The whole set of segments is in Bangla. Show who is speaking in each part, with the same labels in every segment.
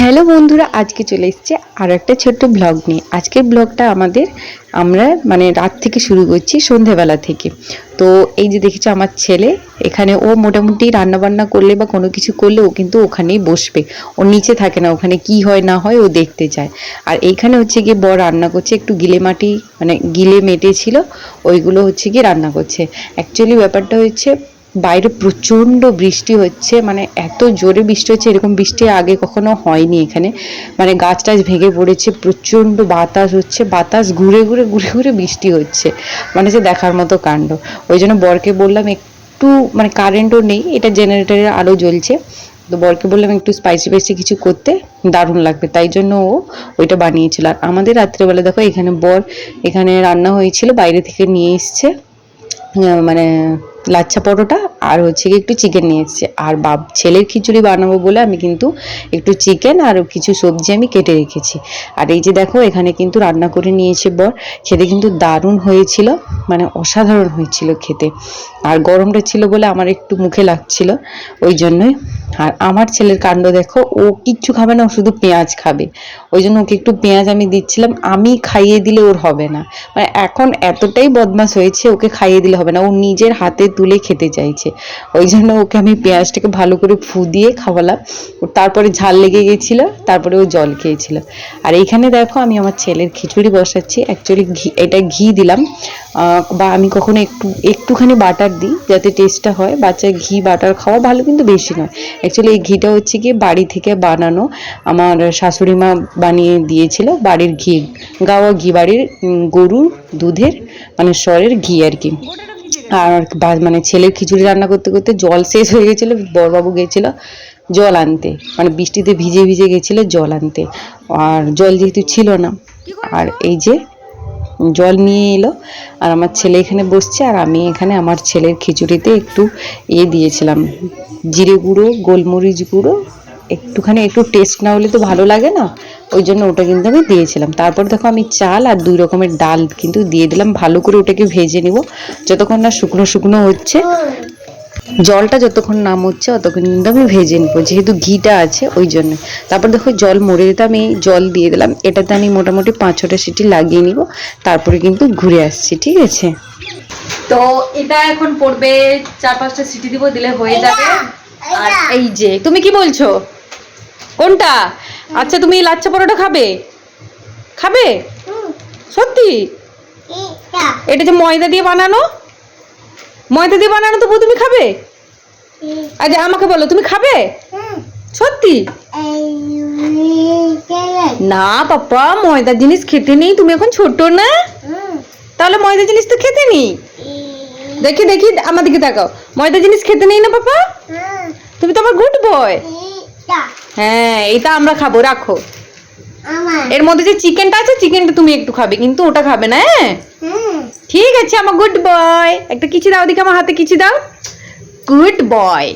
Speaker 1: হ্যালো বন্ধুরা, আজকে চলে এসছে আর একটা ছোট্ট ব্লগ নিয়ে। আজকের ব্লগটা আমাদের, আমরা মানে রাত থেকে শুরু করছি সন্ধেবেলা থেকে। তো এই যে দেখেছ আমার ছেলে, এখানে ও মোটামুটি রান্নাবান্না করলে বা কোনো কিছু করলে ও কিন্তু ওখানেই বসবে। ও নিচে থাকে না, ওখানে কি হয় না হয় ও দেখতে চায়। আর এইখানে হচ্ছে গিয়ে বড় রান্না করছে, একটু গিলে মাটি মানে গিলে মেটে ছিল ওইগুলো হচ্ছে গিয়ে রান্না করছে। অ্যাকচুয়ালি ব্যাপারটা হচ্ছে বাইরে প্রচণ্ড বৃষ্টি হচ্ছে মানে এত জোরে বৃষ্টি হচ্ছে, এরকম বৃষ্টি আগে কখনো হয়নি এখানে। মানে গাছ টাছ ভেঙে পড়েছে, প্রচণ্ড বাতাস হচ্ছে, বাতাস ঘুরে ঘুরে ঘুরে ঘুরে বৃষ্টি হচ্ছে। মানে যে দেখার মতো কাণ্ড। ওই জন্য বরকে বললাম একটু মানে কারেন্টও নেই, এটা জেনারেটারের আলো জ্বলছে। তো বরকে বললাম একটু স্পাইসি স্পাইসি কিছু করতে, দারুণ লাগবে। তাই জন্য ও ওইটা বানিয়েছিল। আর আমাদের রাত্রেবেলা দেখো, এখানে বর এখানে রান্না হয়েছিল, বাইরে থেকে নিয়ে এসছে মানে লাচ্ছা পরোটা আর হচ্ছে কি একটু চিকেন নিয়ে এসেছে। আর বাপ, ছেলের খিচুড়ি বানাবো বলে আমি কিন্তু একটু চিকেন আর কিছু সবজি আমি কেটে রেখেছি। আর এই যে দেখো, এখানে কিন্তু রান্না করে নিয়েছে বর। খেতে কিন্তু দারুণ হয়েছিল মানে অসাধারণ হয়েছিল খেতে। আর গরমটা ছিল বলে আমার একটু মুখে লাগছিল, ওই জন্যই। আর আমার ছেলের কাণ্ড দেখো, ও কিচ্ছু খাবে না, ও শুধু পেঁয়াজ খাবে। ওই জন্য ওকে একটু পেঁয়াজ আমি দিচ্ছিলাম, আমি খাইয়ে দিলে ওর হবে না। মানে এখন এতটাই বদমাস হয়েছে, ওকে খাইয়ে দিলে হবে না। ও নিজের হাতে তুলে খেতে চাইছে। ওই জন্য ওকে আমি পেঁয়াজটাকে ভালো করে ফু দিয়ে খাওয়ালাম। তারপরে ঝাল লেগে গেছিল, তারপরে ও জল খেয়েছিল। আর এইখানে দেখো আমি আমার ছেলের খিচুড়ি বসাচ্ছি। অ্যাকচুয়ালি ঘি, এটা ঘি দিলাম। বা আমি কখনো একটু, একটুখানি বাটার দিই যাতে টেস্টটা হয়। বাচ্চা ঘি, বাটার খাওয়া ভালো কিন্তু বেশি নয়। অ্যাকচুয়ালি এই ঘিটা হচ্ছে গিয়ে বাড়ি থেকে বানানো। আমার শাশুড়ি মা বানিয়ে দিয়েছিল বাড়ির ঘি, গাওয়া ঘি বাড়ির গরুর দুধের মানে স্বরের ঘি আর কি। আর মানে ছেলের খিচুড়ি রান্না করতে করতে জল শেষ হয়ে গেছিল বড়বাবু গেছিল জল আনতে। মানে বৃষ্টিতে ভিজে ভিজে গেছিল জল আনতে। আর জল যেহেতু ছিল না আর এই যে জল নিয়ে এলো আর আমার ছেলে এখানে বসছে আর আমি এখানে আমার ছেলের খিচুড়িতে একটু ইয়ে দিয়েছিলাম। জিরে গুঁড়ো গোলমরিচ গুঁড়ো একটুখানি একটু টেস্ট না হলে তো ভালো লাগে না। ওই জন্য ওটা কিন্তু আমি দিয়েছিলাম। তারপর দেখো আমি চাল আর দুই রকমের ডাল কিন্তু দিয়ে দিলাম। ভালো করে ওটাকে ভেজে নিব। যতক্ষণ না শুকনো শুকনো হচ্ছে জলটা যতক্ষণ নাম হচ্ছে অতক্ষণ কিন্তু আমি ভেজে নিবো। যেহেতু ঘিটা আছে ওই জন্য। তারপর দেখো জল মরে যেতে আমি জল দিয়ে দিলাম। এটাতে আমি মোটামুটি পাঁচ ছটা সিটি লাগিয়ে নিব। তারপরে কিন্তু ঘুরে আসছি ঠিক আছে? তো এটা এখন পড়বে চার পাঁচটা সিটি দিব দিলে হয়ে যাবে। আর এই যে তুমি কি বলছো? কোনটা? আচ্ছা তুমি লাচ্ছা পরোটা খাবে? খাবে? সত্যি? এটা। যে ময়দা দিয়ে বানানো? ময়দা দিয়ে বানানো তো বউ তুমি খাবে? আচ্ছা আমাকে বলো তুমি খাবে? সত্যি? না পাপা ময়দা জিনিস খেতে নেই তুমি এখন ছোট না? তাহলে ময়দা জিনিস তো খেতে নেই? দেখি দেখি আমার দিকে তাকাও। ময়দা জিনিস খেতে নেই না পাপা? তুমি তো আমার গুড বয়। হ্যাঁ এটা আমরা খাব রাখো। এর মধ্যে যে চিকেনটা আছে চিকেনটা তুমি একটু খাবে কিন্তু ওটা খাবে না হ্যাঁ? ঠিক আছে আমার গুড বয় একটা কিছু দাও দেখি আমার হাতে কিছু দাও। গুড বয়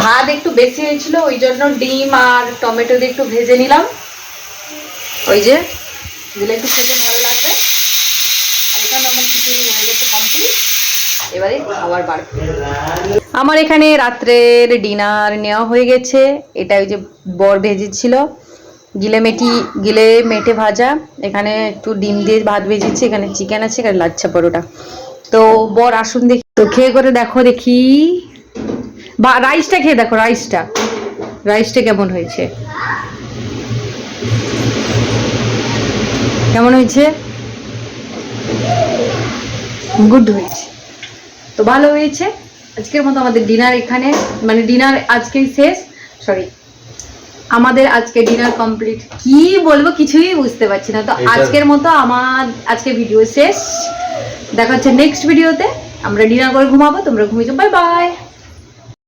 Speaker 1: ভাত একটু বেশি হয়েছিল ওই জন্য ডিম আর টমেটো দিয়ে একটু ভেজে নিলাম। ওই যে দিলে একটু খেতে ভালো লাগবে আর এখানে আমার খিচুড়ি হয়ে গেছে কমপ্লিট এবারে খাবার বার। আমার এখানে রাত্রের ডিনার নেওয়া হয়ে গেছে। এটা ওই যে বর ভেজেছিল। গিলে মেটি, গিলে মেটে ভাজা। এখানে একটু ডিম দিয়ে ভাত ভেজেছি। এখানে চিকেন আছে, এখানে লাচ্ছা পরোটা। তো বর আসুন দেখি। তো খেয়ে করে দেখো দেখি। বা রাইসটা খেয়ে দেখো রাইসটা রাইসটা কেমন হয়েছে? কেমন হয়েছে? গুড হয়েছে। তো ভালো হয়েছে। আজকের মতো আমাদের ডিনার এখানে মানে ডিনার আজকেই শেষ। সরি আমাদের আজকে ডিনার কমপ্লিট কি বলব কিছুই বুঝতে পারছি না। তো আজকের মতো আমার আজকে ভিডিও শেষ। দেখা হচ্ছে নেক্সট ভিডিওতে আমরা ডিনার করে ঘুমাবো তোমরা ঘুমিয়েছো যাও। Bye bye